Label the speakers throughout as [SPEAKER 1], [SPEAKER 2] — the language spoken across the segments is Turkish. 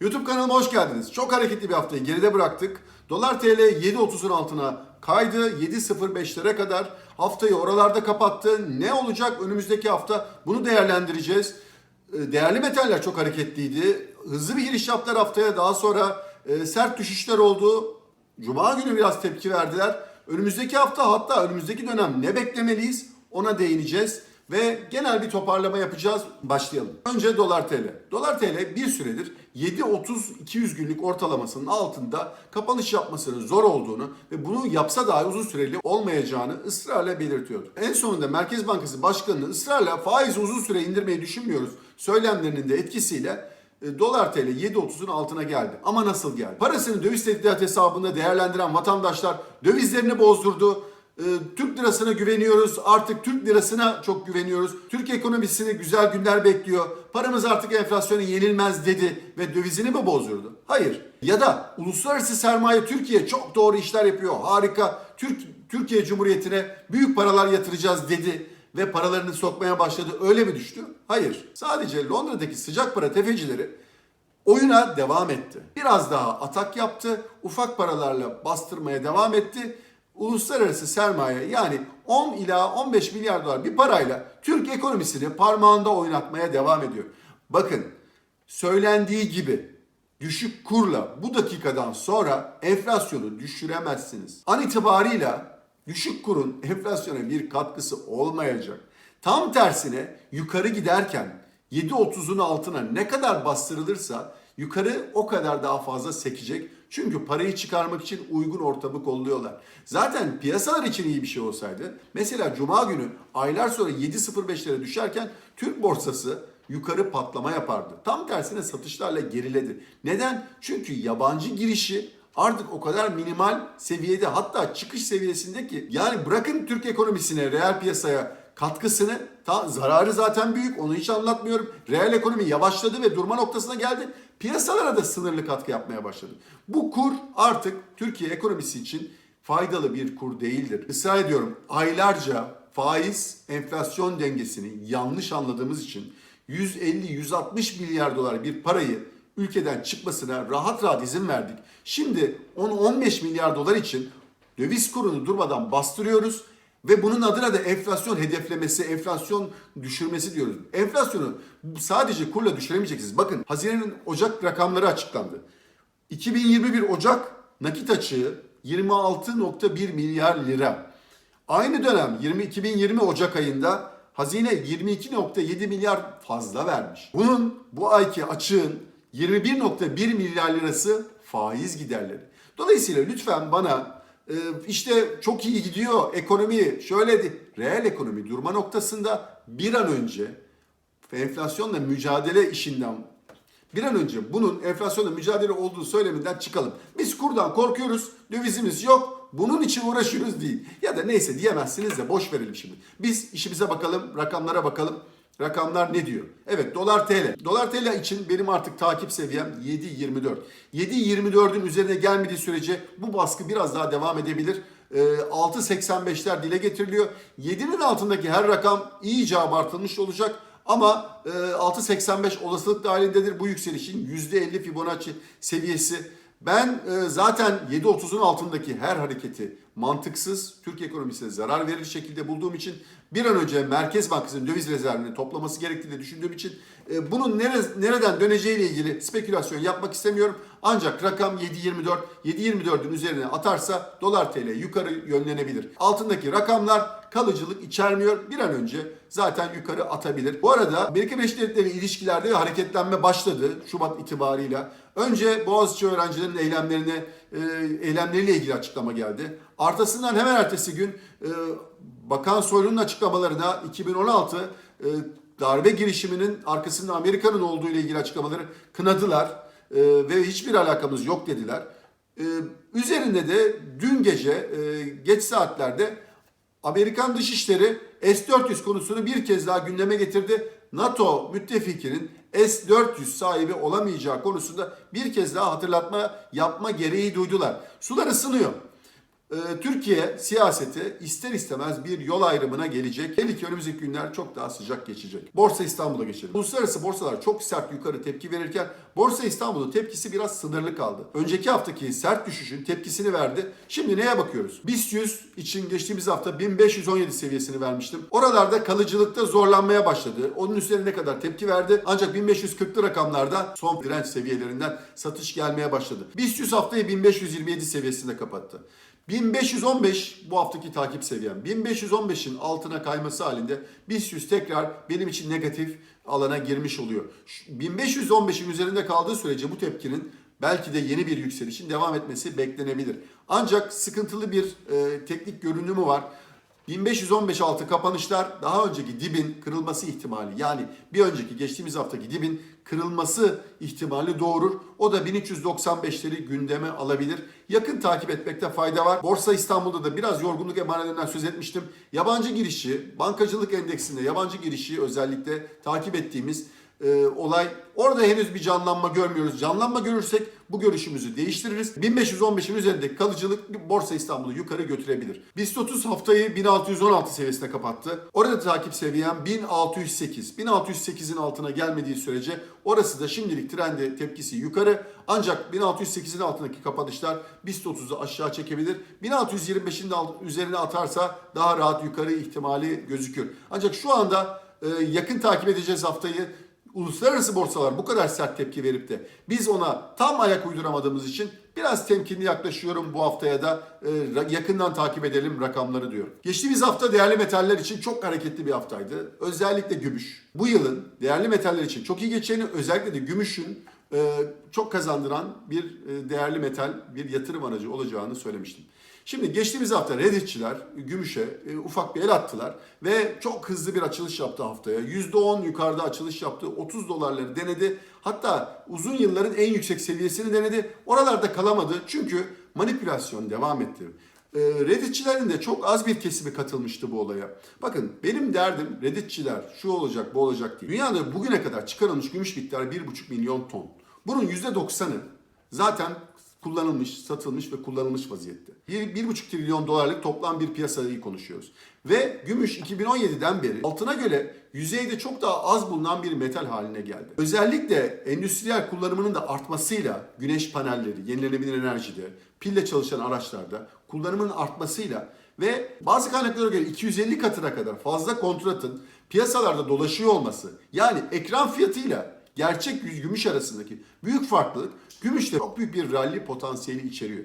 [SPEAKER 1] YouTube kanalıma hoş geldiniz. Çok hareketli bir haftayı geride bıraktık. Dolar TL 7.30'un altına kaydı. 7.05'lere kadar haftayı oralarda kapattı. Ne olacak önümüzdeki hafta bunu değerlendireceğiz. Ee, Değerli metaller çok hareketliydi. Hızlı bir giriş yaptılar haftaya. Daha sonra e, sert düşüşler oldu. Cuma günü biraz tepki verdiler. Önümüzdeki hafta hatta önümüzdeki dönem ne beklemeliyiz ona değineceğiz. Ve genel bir toparlama yapacağız. Başlayalım. Önce dolar TL. Dolar TL bir süredir 7.30-200 günlük ortalamasının altında kapanış yapmasının zor olduğunu ve bunu yapsa dahi uzun süreli olmayacağını ısrarla belirtiyordu. En sonunda Merkez Bankası Başkanı'nın ısrarla faizi uzun süre indirmeyi düşünmüyoruz söylemlerinin de etkisiyle e, Dolar TL 7.30'un altına geldi. Ama nasıl geldi? Parasını döviz tebligat hesabında değerlendiren vatandaşlar dövizlerini bozdurdu. E, Türk lirasına güveniyoruz. Artık Türk lirasına çok güveniyoruz. Türk ekonomisini güzel günler bekliyor. Paramız artık enflasyona yenilmez dedi ve dövizini mi bozdurdu? Hayır. Ya da uluslararası sermaye Türkiye çok doğru işler yapıyor. Harika. Türk Türkiye Cumhuriyeti'ne büyük paralar yatıracağız dedi ve paralarını sokmaya başladı. Öyle mi düştü? Hayır. Sadece Londra'daki sıcak para tefecileri oyuna devam etti. Biraz daha atak yaptı. Ufak paralarla bastırmaya devam etti. Uluslararası sermaye yani 10 ila 15 milyar dolar bir parayla Türk ekonomisini parmağında oynatmaya devam ediyor. Bakın söylendiği gibi düşük kurla bu dakikadan sonra enflasyonu düşüremezsiniz. An itibarıyla düşük kurun enflasyona bir katkısı olmayacak. Tam tersine yukarı giderken 7.30'un altına ne kadar bastırılırsa yukarı o kadar daha fazla sekecek. Çünkü parayı çıkarmak için uygun ortamı kolluyorlar. Zaten piyasalar için iyi bir şey olsaydı mesela cuma günü aylar sonra 7.05'lere düşerken Türk borsası yukarı patlama yapardı. Tam tersine satışlarla geriledi. Neden? Çünkü yabancı girişi artık o kadar minimal seviyede hatta çıkış seviyesinde ki yani bırakın Türk ekonomisine, reel piyasaya katkısını ta, zararı zaten büyük onu hiç anlatmıyorum. Reel ekonomi yavaşladı ve durma noktasına geldi. Piyasalara da sınırlı katkı yapmaya başladı. Bu kur artık Türkiye ekonomisi için faydalı bir kur değildir. Israr ediyorum aylarca faiz enflasyon dengesini yanlış anladığımız için 150-160 milyar dolar bir parayı ülkeden çıkmasına rahat rahat izin verdik. Şimdi 10-15 milyar dolar için döviz kurunu durmadan bastırıyoruz ve bunun adına da enflasyon hedeflemesi, enflasyon düşürmesi diyoruz. Enflasyonu sadece kurla düşüremeyeceksiniz. Bakın Haziran'ın Ocak rakamları açıklandı. 2021 Ocak nakit açığı 26.1 milyar lira. Aynı dönem 20 2020 Ocak ayında hazine 22.7 milyar fazla vermiş. Bunun bu ayki açığın 21.1 milyar lirası faiz giderleri. Dolayısıyla lütfen bana işte çok iyi gidiyor ekonomi şöyle de reel ekonomi durma noktasında bir an önce enflasyonla mücadele işinden bir an önce bunun enflasyonla mücadele olduğu söyleminden çıkalım. Biz kurdan korkuyoruz, dövizimiz yok, bunun için uğraşıyoruz değil. Ya da neyse diyemezsiniz de boş verelim şimdi. Biz işimize bakalım, rakamlara bakalım. Rakamlar ne diyor? Evet dolar TL. Dolar TL için benim artık takip seviyem 7.24. 7.24'ün üzerine gelmediği sürece bu baskı biraz daha devam edebilir. Ee, 6.85'ler dile getiriliyor. 7'nin altındaki her rakam iyice abartılmış olacak. Ama e, 6.85 olasılık dahilindedir bu yükselişin %50 Fibonacci seviyesi. Ben e, zaten 7.30'un altındaki her hareketi mantıksız, Türk ekonomisine zarar verir şekilde bulduğum için bir an önce Merkez Bankası'nın döviz rezervini toplaması gerektiğini düşündüğüm için e, bunun nere, nereden döneceğiyle ilgili spekülasyon yapmak istemiyorum. Ancak rakam 7.24, 7.24'ün üzerine atarsa dolar TL yukarı yönlenebilir. Altındaki rakamlar kalıcılık içermiyor. Bir an önce zaten yukarı atabilir. Bu arada Amerika Birleşik Devletleri ilişkilerde hareketlenme başladı Şubat itibarıyla. Önce Boğaziçi öğrencilerinin eylemlerine, e, eylemleriyle ilgili açıklama geldi. Arkasından hemen ertesi gün e, Bakan Soylu'nun açıklamalarına 2016 e, darbe girişiminin arkasında Amerika'nın olduğu ile ilgili açıklamaları kınadılar e, ve hiçbir alakamız yok dediler. E, üzerinde de dün gece e, geç saatlerde Amerikan Dışişleri S-400 konusunu bir kez daha gündeme getirdi. NATO müttefikinin S-400 sahibi olamayacağı konusunda bir kez daha hatırlatma yapma gereği duydular. Sular ısınıyor. Ee, Türkiye siyaseti ister istemez bir yol ayrımına gelecek. Belli ki önümüzdeki günler çok daha sıcak geçecek. Borsa İstanbul'a geçelim. Uluslararası borsalar çok sert yukarı tepki verirken Borsa İstanbul'un tepkisi biraz sınırlı kaldı. Önceki haftaki sert düşüşün tepkisini verdi. Şimdi neye bakıyoruz? BIST 100 için geçtiğimiz hafta 1517 seviyesini vermiştim. Oralarda kalıcılıkta zorlanmaya başladı. Onun üzerine kadar tepki verdi. Ancak 1540'lı rakamlarda son direnç seviyelerinden satış gelmeye başladı. BIST 100 haftayı 1527 seviyesinde kapattı. 1515 bu haftaki takip seviyem. 1515'in altına kayması halinde BIST 100 tekrar benim için negatif alana girmiş oluyor. Şu 1515'in üzerinde kaldığı sürece bu tepkinin belki de yeni bir yükselişin devam etmesi beklenebilir. Ancak sıkıntılı bir e, teknik görünümü var. 1515 altı kapanışlar daha önceki dibin kırılması ihtimali yani bir önceki geçtiğimiz haftaki dibin kırılması ihtimali doğurur. O da 1395'leri gündeme alabilir. Yakın takip etmekte fayda var. Borsa İstanbul'da da biraz yorgunluk emarelerinden söz etmiştim. Yabancı girişi, bankacılık endeksinde yabancı girişi özellikle takip ettiğimiz e, olay. Orada henüz bir canlanma görmüyoruz. Canlanma görürsek bu görüşümüzü değiştiririz. 1515'in üzerindeki kalıcılık Borsa İstanbul'u yukarı götürebilir. BIST 30 haftayı 1616 seviyesine kapattı. Orada takip seviyem 1608. 1608'in altına gelmediği sürece orası da şimdilik trendi tepkisi yukarı. Ancak 1608'in altındaki kapanışlar BIST 30'u aşağı çekebilir. 1625'in de alt- üzerine atarsa daha rahat yukarı ihtimali gözükür. Ancak şu anda e, yakın takip edeceğiz haftayı uluslararası borsalar bu kadar sert tepki verip de biz ona tam ayak uyduramadığımız için biraz temkinli yaklaşıyorum bu haftaya da e, yakından takip edelim rakamları diyor. Geçtiğimiz hafta değerli metaller için çok hareketli bir haftaydı. Özellikle gümüş. Bu yılın değerli metaller için çok iyi geçeceğini özellikle de gümüşün e, çok kazandıran bir e, değerli metal, bir yatırım aracı olacağını söylemiştim. Şimdi geçtiğimiz hafta Redditçiler gümüşe e, ufak bir el attılar ve çok hızlı bir açılış yaptı haftaya. %10 yukarıda açılış yaptı. 30 dolarları denedi. Hatta uzun yılların en yüksek seviyesini denedi. Oralarda kalamadı çünkü manipülasyon devam etti. E, Redditçilerin de çok az bir kesimi katılmıştı bu olaya. Bakın benim derdim Redditçiler şu olacak bu olacak değil. Dünyada bugüne kadar çıkarılmış gümüş miktarı 1,5 milyon ton. Bunun %90'ı zaten kullanılmış, satılmış ve kullanılmış vaziyette. 1,5 trilyon dolarlık toplam bir piyasayı konuşuyoruz. Ve gümüş 2017'den beri altına göre yüzeyde çok daha az bulunan bir metal haline geldi. Özellikle endüstriyel kullanımının da artmasıyla güneş panelleri, yenilenebilir enerjide, pille çalışan araçlarda kullanımının artmasıyla ve bazı kaynaklara göre 250 katına kadar fazla kontratın piyasalarda dolaşıyor olması yani ekran fiyatıyla gerçek yüz gümüş arasındaki büyük farklılık gümüşte çok büyük bir rally potansiyeli içeriyor.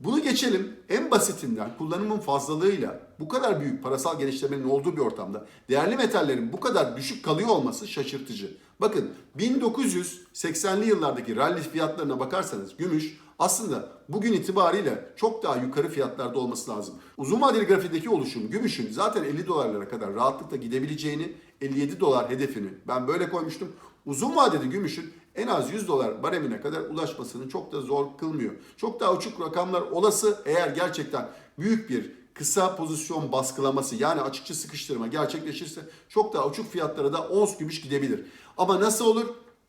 [SPEAKER 1] Bunu geçelim. En basitinden kullanımın fazlalığıyla bu kadar büyük parasal genişlemenin olduğu bir ortamda değerli metallerin bu kadar düşük kalıyor olması şaşırtıcı. Bakın 1980'li yıllardaki rally fiyatlarına bakarsanız gümüş aslında bugün itibariyle çok daha yukarı fiyatlarda olması lazım. Uzun vadeli grafikteki oluşum gümüşün zaten 50 dolarlara kadar rahatlıkla gidebileceğini 57 dolar hedefini ben böyle koymuştum. Uzun vadede gümüşün en az 100 dolar baremine kadar ulaşmasını çok da zor kılmıyor. Çok daha uçuk rakamlar olası eğer gerçekten büyük bir kısa pozisyon baskılaması yani açıkça sıkıştırma gerçekleşirse çok daha uçuk fiyatlara da ons gümüş gidebilir. Ama nasıl olur?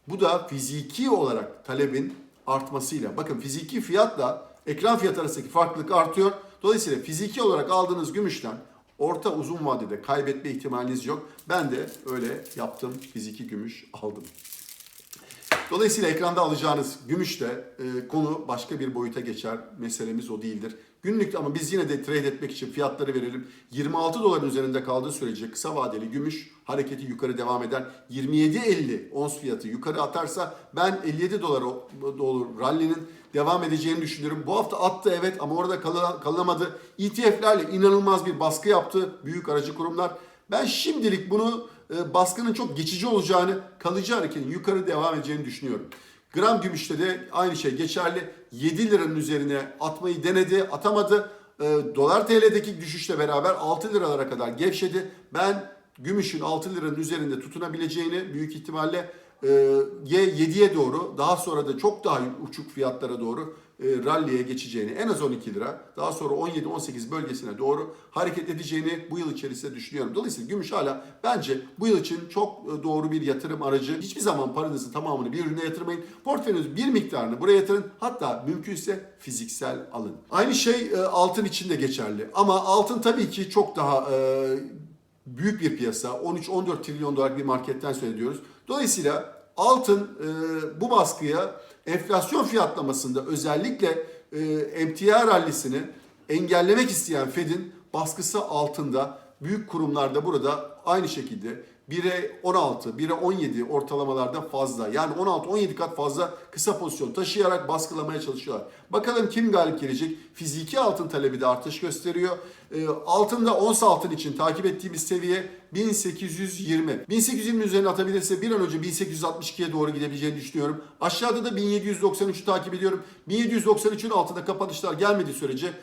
[SPEAKER 1] Bu da fiziki olarak talebin artmasıyla. Bakın fiziki fiyatla ekran fiyat arasındaki farklılık artıyor. Dolayısıyla fiziki olarak aldığınız gümüşten orta uzun vadede kaybetme ihtimaliniz yok. Ben de öyle yaptım. Fiziki gümüş aldım. Dolayısıyla ekranda alacağınız gümüşte e, konu başka bir boyuta geçer. Meselemiz o değildir. Günlük ama biz yine de trade etmek için fiyatları verelim. 26 doların üzerinde kaldığı sürece kısa vadeli gümüş hareketi yukarı devam eder. 27.50 ons fiyatı yukarı atarsa ben 57 dolar olur rally'nin devam edeceğini düşünüyorum. Bu hafta attı evet ama orada kal- kalamadı. ETF'lerle inanılmaz bir baskı yaptı büyük aracı kurumlar. Ben şimdilik bunu e, baskının çok geçici olacağını, kalıcı hareketin yukarı devam edeceğini düşünüyorum. Gram gümüşte de aynı şey geçerli. 7 liranın üzerine atmayı denedi, atamadı. E, dolar TL'deki düşüşle beraber 6 liralara kadar gevşedi. Ben gümüşün 6 liranın üzerinde tutunabileceğini büyük ihtimalle e, ye 7'ye doğru daha sonra da çok daha uçuk fiyatlara doğru e, rally'e geçeceğini en az 12 lira daha sonra 17-18 bölgesine doğru hareket edeceğini bu yıl içerisinde düşünüyorum. Dolayısıyla gümüş hala bence bu yıl için çok e, doğru bir yatırım aracı. Hiçbir zaman paranızın tamamını bir ürüne yatırmayın. Portföyünüzün bir miktarını buraya yatırın. Hatta mümkünse fiziksel alın. Aynı şey e, altın için de geçerli. Ama altın tabii ki çok daha büyük bir piyasa. 13-14 trilyon dolarlık bir marketten söz ediyoruz. Dolayısıyla altın bu baskıya enflasyon fiyatlamasında özellikle e, emtia rallisini engellemek isteyen Fed'in baskısı altında büyük kurumlarda burada aynı şekilde 1'e 16, 1'e 17 ortalamalarda fazla. Yani 16-17 kat fazla kısa pozisyon taşıyarak baskılamaya çalışıyorlar. Bakalım kim galip gelecek? Fiziki altın talebi de artış gösteriyor. E, altında ons altın için takip ettiğimiz seviye 1820. 1820 üzerine atabilirse bir an önce 1862'ye doğru gidebileceğini düşünüyorum. Aşağıda da 1793'ü takip ediyorum. 1793'ün altında kapanışlar gelmediği sürece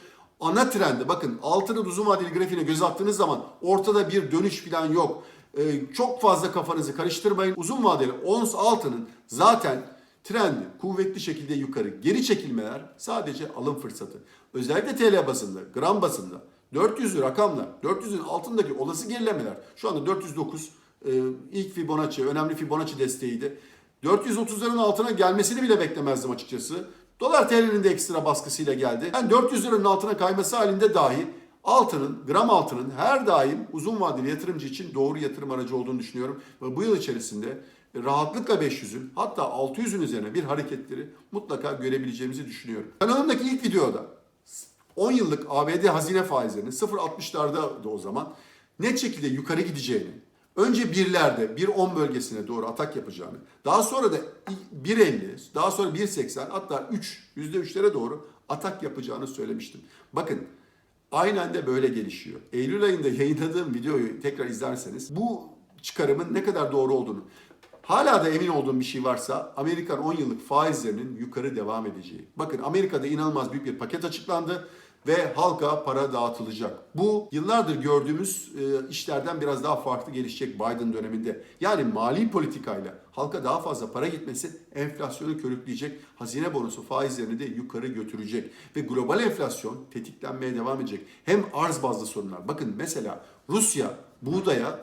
[SPEAKER 1] ana trendi bakın altının uzun vadeli grafiğine göz attığınız zaman ortada bir dönüş falan yok. Ee, çok fazla kafanızı karıştırmayın. Uzun vadeli ons altının zaten trendi kuvvetli şekilde yukarı geri çekilmeler sadece alım fırsatı. Özellikle TL bazında, gram bazında 400'lü rakamlar, 400'ün altındaki olası gerilemeler. Şu anda 409 e, ilk Fibonacci, önemli Fibonacci desteğiydi. 430'ların altına gelmesini bile beklemezdim açıkçası. Dolar TL'nin de ekstra baskısıyla geldi. Ben 400 liranın altına kayması halinde dahi altının, gram altının her daim uzun vadeli yatırımcı için doğru yatırım aracı olduğunu düşünüyorum. Ve bu yıl içerisinde rahatlıkla 500'ün hatta 600'ün üzerine bir hareketleri mutlaka görebileceğimizi düşünüyorum. Kanalımdaki ilk videoda 10 yıllık ABD hazine faizlerinin 0.60'larda da o zaman net şekilde yukarı gideceğini, önce birlerde 1.10 bölgesine doğru atak yapacağını, daha sonra da 1.50, daha sonra 1.80 hatta 3, %3'lere doğru atak yapacağını söylemiştim. Bakın aynen de böyle gelişiyor. Eylül ayında yayınladığım videoyu tekrar izlerseniz bu çıkarımın ne kadar doğru olduğunu Hala da emin olduğum bir şey varsa Amerikan 10 yıllık faizlerinin yukarı devam edeceği. Bakın Amerika'da inanılmaz büyük bir paket açıklandı ve halka para dağıtılacak. Bu yıllardır gördüğümüz e, işlerden biraz daha farklı gelişecek Biden döneminde. Yani mali politikayla halka daha fazla para gitmesi enflasyonu körükleyecek. Hazine bonosu faizlerini de yukarı götürecek. Ve global enflasyon tetiklenmeye devam edecek. Hem arz bazlı sorunlar. Bakın mesela Rusya buğdaya,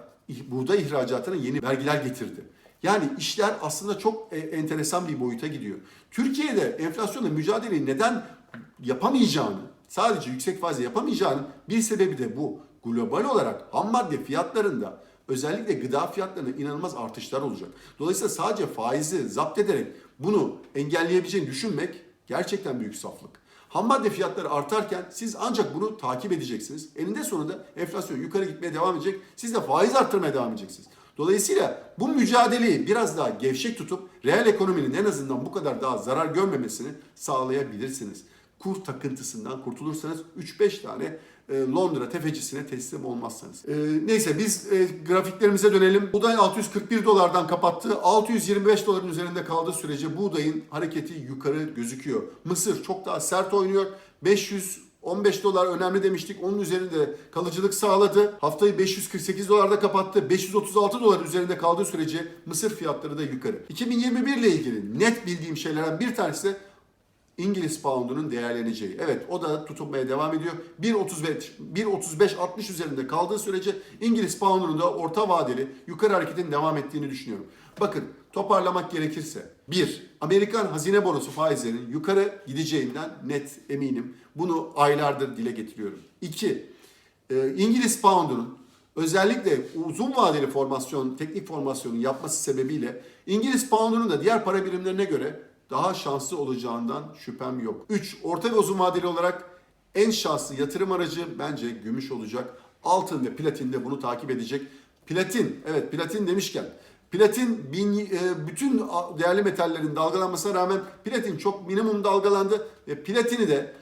[SPEAKER 1] buğday ihracatına yeni vergiler getirdi. Yani işler aslında çok e, enteresan bir boyuta gidiyor. Türkiye'de enflasyonla mücadeleyi neden yapamayacağını, sadece yüksek faizle yapamayacağının bir sebebi de bu. Global olarak ham madde fiyatlarında özellikle gıda fiyatlarında inanılmaz artışlar olacak. Dolayısıyla sadece faizi zapt ederek bunu engelleyebileceğini düşünmek gerçekten büyük saflık. Ham madde fiyatları artarken siz ancak bunu takip edeceksiniz. Eninde sonunda enflasyon yukarı gitmeye devam edecek. Siz de faiz arttırmaya devam edeceksiniz. Dolayısıyla bu mücadeleyi biraz daha gevşek tutup reel ekonominin en azından bu kadar daha zarar görmemesini sağlayabilirsiniz. Kur takıntısından kurtulursanız 3-5 tane e, Londra tefecisine teslim olmazsanız. E, neyse biz e, grafiklerimize dönelim. Buğday 641 dolardan kapattı. 625 doların üzerinde kaldığı sürece buğdayın hareketi yukarı gözüküyor. Mısır çok daha sert oynuyor. 500 15 dolar önemli demiştik. Onun üzerinde kalıcılık sağladı. Haftayı 548 dolarda kapattı. 536 dolar üzerinde kaldığı sürece Mısır fiyatları da yukarı. 2021 ile ilgili net bildiğim şeylerden bir tanesi de İngiliz poundunun değerleneceği. Evet o da tutunmaya devam ediyor. 1.35 1.35-60 üzerinde kaldığı sürece İngiliz poundunun da orta vadeli yukarı hareketin devam ettiğini düşünüyorum. Bakın toparlamak gerekirse 1. Amerikan hazine bonosu faizlerinin yukarı gideceğinden net eminim. Bunu aylardır dile getiriyorum. 2. İngiliz poundunun özellikle uzun vadeli formasyon, teknik formasyonu yapması sebebiyle İngiliz poundunun da diğer para birimlerine göre daha şanslı olacağından şüphem yok. 3. Orta ve uzun vadeli olarak en şanslı yatırım aracı bence gümüş olacak. Altın ve platin de bunu takip edecek. Platin, evet platin demişken Platin bin, e, bütün değerli metallerin dalgalanmasına rağmen platin çok minimum dalgalandı ve platini de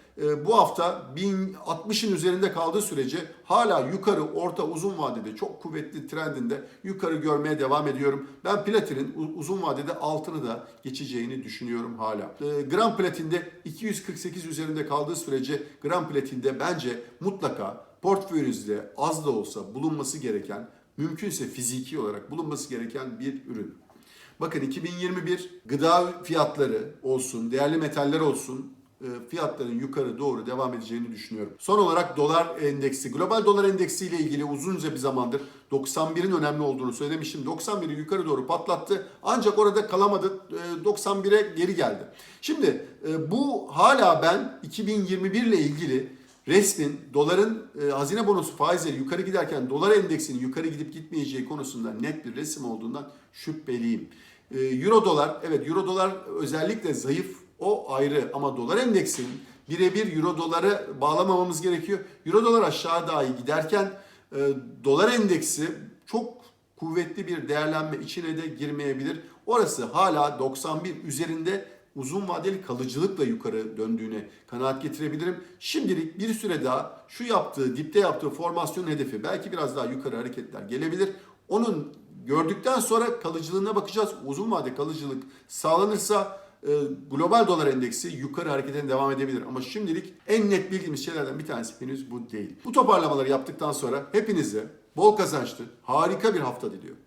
[SPEAKER 1] bu hafta 1060'ın üzerinde kaldığı sürece hala yukarı orta uzun vadede çok kuvvetli trendinde yukarı görmeye devam ediyorum. Ben platinin uzun vadede altını da geçeceğini düşünüyorum hala. E, gram platinde 248 üzerinde kaldığı sürece gram platinde bence mutlaka portföyünüzde az da olsa bulunması gereken mümkünse fiziki olarak bulunması gereken bir ürün. Bakın 2021 gıda fiyatları olsun, değerli metaller olsun fiyatların yukarı doğru devam edeceğini düşünüyorum. Son olarak dolar endeksi, global dolar endeksi ile ilgili uzunca bir zamandır 91'in önemli olduğunu söylemiştim. 91'i yukarı doğru patlattı ancak orada kalamadı. E, 91'e geri geldi. Şimdi e, bu hala ben 2021 ile ilgili resmin doların e, hazine bonosu faizleri yukarı giderken dolar endeksinin yukarı gidip gitmeyeceği konusunda net bir resim olduğundan şüpheliyim. E, Euro dolar, evet Euro dolar özellikle zayıf o ayrı ama dolar endeksinin birebir Euro doları bağlamamamız gerekiyor. Euro dolar aşağı dahi giderken e, dolar endeksi çok kuvvetli bir değerlenme içine de girmeyebilir. Orası hala 91 üzerinde uzun vadeli kalıcılıkla yukarı döndüğüne kanaat getirebilirim. Şimdilik bir süre daha şu yaptığı, dipte yaptığı formasyon hedefi belki biraz daha yukarı hareketler gelebilir. Onun gördükten sonra kalıcılığına bakacağız. Uzun vade kalıcılık sağlanırsa e, global dolar endeksi yukarı hareketine devam edebilir. Ama şimdilik en net bildiğimiz şeylerden bir tanesi henüz bu değil. Bu toparlamaları yaptıktan sonra hepinize bol kazançlı, harika bir hafta diliyorum.